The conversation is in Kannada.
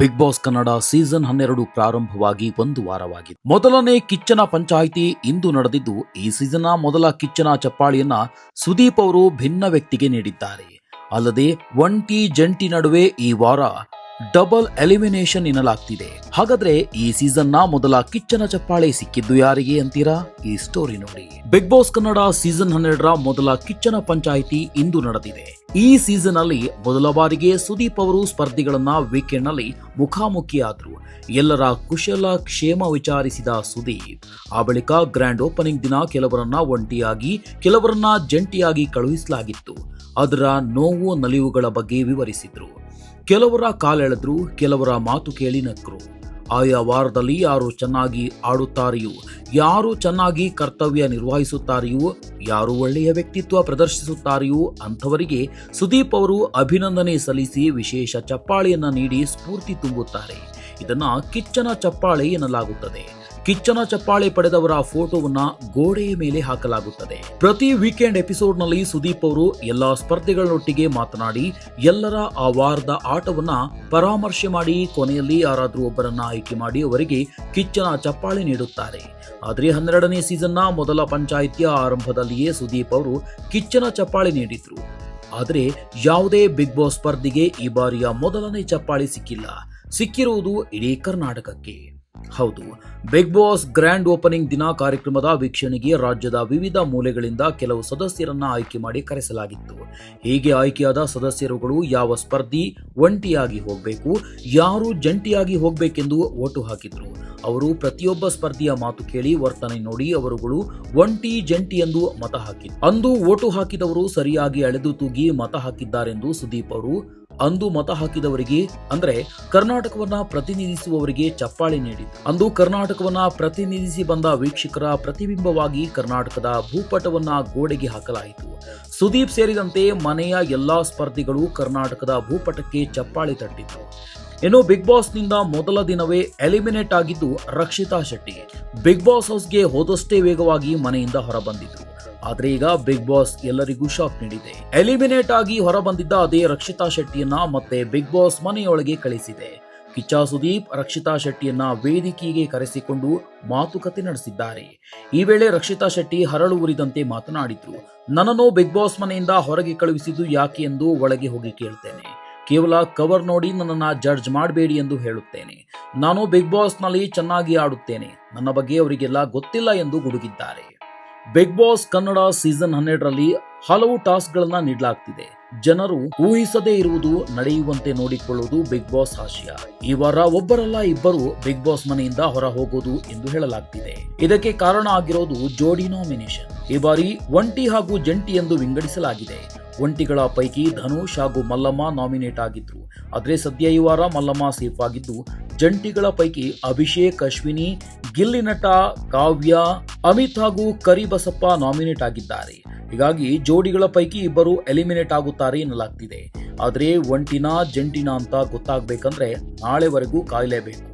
ಬಿಗ್ ಬಾಸ್ ಕನ್ನಡ ಸೀಸನ್ ಹನ್ನೆರಡು ಪ್ರಾರಂಭವಾಗಿ ಒಂದು ವಾರವಾಗಿದೆ. ಮೊದಲನೇ ಕಿಚ್ಚನ ಪಂಚಾಯಿತಿ ಇಂದು ನಡೆದಿದ್ದು, ಈ ಸೀಸನ್ನ ಮೊದಲ ಕಿಚ್ಚನ ಚಪ್ಪಾಳಿಯನ್ನ ಸುದೀಪ್ ಅವರು ಭಿನ್ನ ವ್ಯಕ್ತಿಗೆ ನೀಡಿದ್ದಾರೆ. ಅಲ್ಲದೆ, ಒಂಟಿ ಜಂಟಿ ನಡುವೆ ಈ ವಾರ ಡಬಲ್ ಎಲಿಮಿನೇಷನ್ ಎನ್ನಲಾಗ್ತಿದೆ. ಹಾಗಾದ್ರೆ ಈ ಸೀಸನ್ನ ಮೊದಲ ಕಿಚ್ಚನ ಚಪ್ಪಾಳೆ ಸಿಕ್ಕಿದ್ದು ಯಾರಿಗೆ ಅಂತೀರಾ? ಈ ಸ್ಟೋರಿ ನೋಡಿ. ಬಿಗ್ ಬಾಸ್ ಕನ್ನಡ ಸೀಸನ್ ಹನ್ನೆರಡರ ಮೊದಲ ಕಿಚ್ಚನ ಪಂಚಾಯಿತಿ ಇಂದು ನಡೆದಿದೆ. ಈ ಸೀಸನ್ ಅಲ್ಲಿ ಮೊದಲ ಬಾರಿಗೆ ಸುದೀಪ್ ಅವರು ಸ್ಪರ್ಧಿಗಳನ್ನ ವೀಕೆಂಡ್ನಲ್ಲಿ ಮುಖಾಮುಖಿಯಾದ್ರು. ಎಲ್ಲರ ಕುಶಲ ಕ್ಷೇಮ ವಿಚಾರಿಸಿದ ಸುದೀಪ್, ಆ ಬಳಿಕ ಗ್ರ್ಯಾಂಡ್ ಓಪನಿಂಗ್ ದಿನ ಕೆಲವರನ್ನ ಒಂಟಿಯಾಗಿ, ಕೆಲವರನ್ನ ಜಂಟಿಯಾಗಿ ಕಳುಹಿಸಲಾಗಿತ್ತು. ಅದರ ನೋವು ನಲಿವುಗಳ ಬಗ್ಗೆ ವಿವರಿಸಿದ್ರು. ಕೆಲವರ ಕಾಲೆಳೆದ್ರು, ಕೆಲವರ ಮಾತು ಕೇಳಿ ನಕ್ರು. ಆಯಾ ವಾರದಲ್ಲಿ ಯಾರು ಚೆನ್ನಾಗಿ ಆಡುತ್ತಾರೆಯೋ, ಯಾರು ಚೆನ್ನಾಗಿ ಕರ್ತವ್ಯ ನಿರ್ವಹಿಸುತ್ತಾರೆಯೋ, ಯಾರು ಒಳ್ಳೆಯ ವ್ಯಕ್ತಿತ್ವ ಪ್ರದರ್ಶಿಸುತ್ತಾರೆಯೋ ಅಂಥವರಿಗೆ ಸುದೀಪ್ ಅವರು ಅಭಿನಂದನೆ ಸಲ್ಲಿಸಿ ವಿಶೇಷ ಚಪ್ಪಾಳೆಯನ್ನು ನೀಡಿ ಸ್ಫೂರ್ತಿ ತುಂಬುತ್ತಾರೆ. ಇದನ್ನು ಕಿಚ್ಚನ ಚಪ್ಪಾಳೆ ಎನ್ನಲಾಗುತ್ತದೆ. ಕಿಚ್ಚನ ಚಪ್ಪಾಳೆ ಪಡೆದವರ ಫೋಟೋವನ್ನ ಗೋಡೆಯ ಮೇಲೆ ಹಾಕಲಾಗುತ್ತದೆ. ಪ್ರತಿ ವೀಕೆಂಡ್ ಎಪಿಸೋಡ್ನಲ್ಲಿ ಸುದೀಪ್ ಅವರು ಎಲ್ಲಾ ಸ್ಪರ್ಧೆಗಳೊಟ್ಟಿಗೆ ಮಾತನಾಡಿ, ಎಲ್ಲರ ಆ ವಾರದ ಆಟವನ್ನ ಪರಾಮರ್ಶೆ ಮಾಡಿ ಕೊನೆಯಲ್ಲಿ ಯಾರಾದರೂ ಒಬ್ಬರನ್ನ ಆಯ್ಕೆ ಮಾಡಿ ಅವರಿಗೆ ಕಿಚ್ಚನ ಚಪ್ಪಾಳೆ ನೀಡುತ್ತಾರೆ. ಆದರೆ ಹನ್ನೆರಡನೇ ಸೀಸನ್ನ ಮೊದಲ ಪಂಚಾಯಿತಿಯ ಆರಂಭದಲ್ಲಿಯೇ ಸುದೀಪ್ ಅವರು ಕಿಚ್ಚನ ಚಪ್ಪಾಳೆ ನೀಡಿದ್ರು. ಆದರೆ ಯಾವುದೇ ಬಿಗ್ ಬಾಸ್ ಸ್ಪರ್ಧಿಗೆ ಈ ಬಾರಿಯ ಮೊದಲನೇ ಚಪ್ಪಾಳೆ ಸಿಕ್ಕಿಲ್ಲ. ಸಿಕ್ಕಿರುವುದು ಇಡೀ ಕರ್ನಾಟಕಕ್ಕೆ. ಹೌದು. ಬಿಗ್ ಬಾಸ್ ಗ್ರ್ಯಾಂಡ್ ಓಪನಿಂಗ್ ದಿನ ಕಾರ್ಯಕ್ರಮದ ವೀಕ್ಷಣೆಗೆ ರಾಜ್ಯದ ವಿವಿಧ ಮೂಲೆಗಳಿಂದ ಕೆಲವು ಸದಸ್ಯರನ್ನ ಆಯ್ಕೆ ಮಾಡಿ ಕರೆಸಲಾಗಿತ್ತು. ಹೀಗೆ ಆಯ್ಕೆಯಾದ ಸದಸ್ಯರುಗಳು ಯಾವ ಸ್ಪರ್ಧಿ, ಒಂಟಿಯಾಗಿ ಹೋಗಬೇಕು, ಯಾರು ಜಂಟಿಯಾಗಿ ಹೋಗಬೇಕೆಂದು ಓಟು ಹಾಕಿದ್ರು. ಅವರು ಪ್ರತಿಯೊಬ್ಬ ಸ್ಪರ್ಧಿಯ ಮಾತು ಕೇಳಿ ವರ್ತನೆ ನೋಡಿ ಅವರುಗಳು ಒಂಟಿ, ಜಂಟಿ ಎಂದು ಮತ ಹಾಕಿದ್ರು ಅಂದು ಓಟು ಹಾಕಿದವರು ಸರಿಯಾಗಿ ಅಳೆದು ತೂಗಿ ಮತ ಹಾಕಿದ್ದಾರೆಂದು ಸುದೀಪ್ ಅವರು ಅಂದು ಮತ ಹಾಕಿದವರಿಗೆ, ಅಂದ್ರೆ ಕರ್ನಾಟಕವನ್ನ ಪ್ರತಿನಿಧಿಸುವವರಿಗೆ ಚಪ್ಪಾಳೆ ನೀಡಿತು ಅಂದು ಕರ್ನಾಟಕವನ್ನ ಪ್ರತಿನಿಧಿಸಿ ಬಂದ ವೀಕ್ಷಕರ ಪ್ರತಿಬಿಂಬವಾಗಿ ಕರ್ನಾಟಕದ ಭೂಪಟವನ್ನ ಗೋಡೆಗೆ ಹಾಕಲಾಯಿತು. ಸುದೀಪ್ ಸೇರಿದಂತೆ ಮನೆಯ ಎಲ್ಲಾ ಸ್ಪರ್ಧಿಗಳು ಕರ್ನಾಟಕದ ಭೂಪಟಕ್ಕೆ ಚಪ್ಪಾಳೆ ತಟ್ಟಿದ್ರು ಇನ್ನು ಬಿಗ್ ಬಾಸ್ನಿಂದ ಮೊದಲ ದಿನವೇ ಎಲಿಮಿನೇಟ್ ಆಗಿದ್ದು ರಕ್ಷಿತಾ ಶೆಟ್ಟಿ. ಬಿಗ್ ಬಾಸ್ ಹೌಸ್ಗೆ ಹೋದಷ್ಟೇ ವೇಗವಾಗಿ ಮನೆಯಿಂದ ಹೊರಬಂದಿದ್ರು. ಆದ್ರೆ ಈಗ ಬಿಗ್ ಬಾಸ್ ಎಲ್ಲರಿಗೂ ಶಾಕ್ ನೀಡಿದೆ. ಎಲಿಮಿನೇಟ್ ಆಗಿ ಹೊರಬಂದಿದ್ದ ಅದೇ ರಕ್ಷಿತಾ ಶೆಟ್ಟಿಯನ್ನ ಮತ್ತೆ ಬಿಗ್ ಬಾಸ್ ಮನೆಯೊಳಗೆ ಕಳಿಸಿದೆ. ಕಿಚ್ಚ ಸುದೀಪ್, ರಕ್ಷಿತಾ ಶೆಟ್ಟಿಯನ್ನ ವೇದಿಕೆಗೆ ಕರೆಸಿಕೊಂಡು ಮಾತುಕತೆ ನಡೆಸಿದ್ದಾರೆ. ಈ ವೇಳೆ ರಕ್ಷಿತಾ ಶೆಟ್ಟಿ ಹರಳು ಉರಿದಂತೆ ಮಾತನಾಡಿದ್ರು. ನನ್ನನ್ನು ಬಿಗ್ ಬಾಸ್ ಮನೆಯಿಂದ ಹೊರಗೆ ಕಳುಹಿಸಿದ್ದು ಯಾಕೆ ಎಂದು ಒಳಗೆ ಹೋಗಿ ಕೇಳ್ತೇನೆ. ಕೇವಲ ಕವರ್ ನೋಡಿ ನನ್ನನ್ನು ಜಡ್ಜ್ ಮಾಡಬೇಡಿ ಎಂದು ಹೇಳುತ್ತೇನೆ. ನಾನು ಬಿಗ್ ಬಾಸ್ನಲ್ಲಿ ಚೆನ್ನಾಗಿ ಆಡುತ್ತೇನೆ. ನನ್ನ ಬಗ್ಗೆ ಅವರಿಗೆಲ್ಲ ಗೊತ್ತಿಲ್ಲ ಎಂದು ಗುಡುಗಿದ್ದಾರೆ. ಬಿಗ್ ಬಾಸ್ ಕನ್ನಡ ಸೀಸನ್ ಹನ್ನೆರಡರಲ್ಲಿ ಹಲವು ಟಾಸ್ಕ್ಗಳನ್ನ ನೀಡಲಾಗ್ತಿದೆ. ಜನರು ಊಹಿಸದೇ ಇರುವುದು ನಡೆಯುವಂತೆ ನೋಡಿಕೊಳ್ಳುವುದು ಬಿಗ್ ಬಾಸ್ ಆಶಯ ಈ ವಾರ ಒಬ್ಬರಲ್ಲ ಇಬ್ಬರು ಬಿಗ್ ಬಾಸ್ ಮನೆಯಿಂದ ಹೊರ ಹೋಗೋದು ಎಂದು ಹೇಳಲಾಗ್ತಿದೆ. ಇದಕ್ಕೆ ಕಾರಣ ಆಗಿರೋದು ಜೋಡಿ ನಾಮಿನೇಷನ್ ಈ ಬಾರಿ ಒಂಟಿ ಹಾಗೂ ಜಂಟಿ ಎಂದು ವಿಂಗಡಿಸಲಾಗಿದೆ. ಒಂಟಿಗಳ ಪೈಕಿ ಧನುಷ್ ಹಾಗೂ ಮಲ್ಲಮ್ಮ ನಾಮಿನೇಟ್ ಆಗಿದ್ರು. ಆದರೆ ಸದ್ಯ ಈ ವಾರ ಮಲ್ಲಮ್ಮ ಸೇಫ್ ಆಗಿದ್ದು, ಜಂಟಿಗಳ ಪೈಕಿ ಅಭಿಷೇಕ್, ಅಶ್ವಿನಿ, ಗಿಲ್ಲಿ ನಟ, ಕಾವ್ಯ, ಅಮಿತ್ ಹಾಗೂ ಕರಿಬಸಪ್ಪ ನಾಮಿನೇಟ್ ಆಗಿದ್ದಾರೆ. ಹೀಗಾಗಿ ಜೋಡಿಗಳ ಪೈಕಿ ಇಬ್ಬರು ಎಲಿಮಿನೇಟ್ ಆಗುತ್ತಾರೆ ಎನ್ನಲಾಗ್ತಿದೆ. ಆದರೆ ಒಂಟಿನ ಜಂಟಿನ ಅಂತ ಗೊತ್ತಾಗಬೇಕಂದ್ರೆ ನಾಳೆವರೆಗೂ ಕಾಯಲೇಬೇಕು.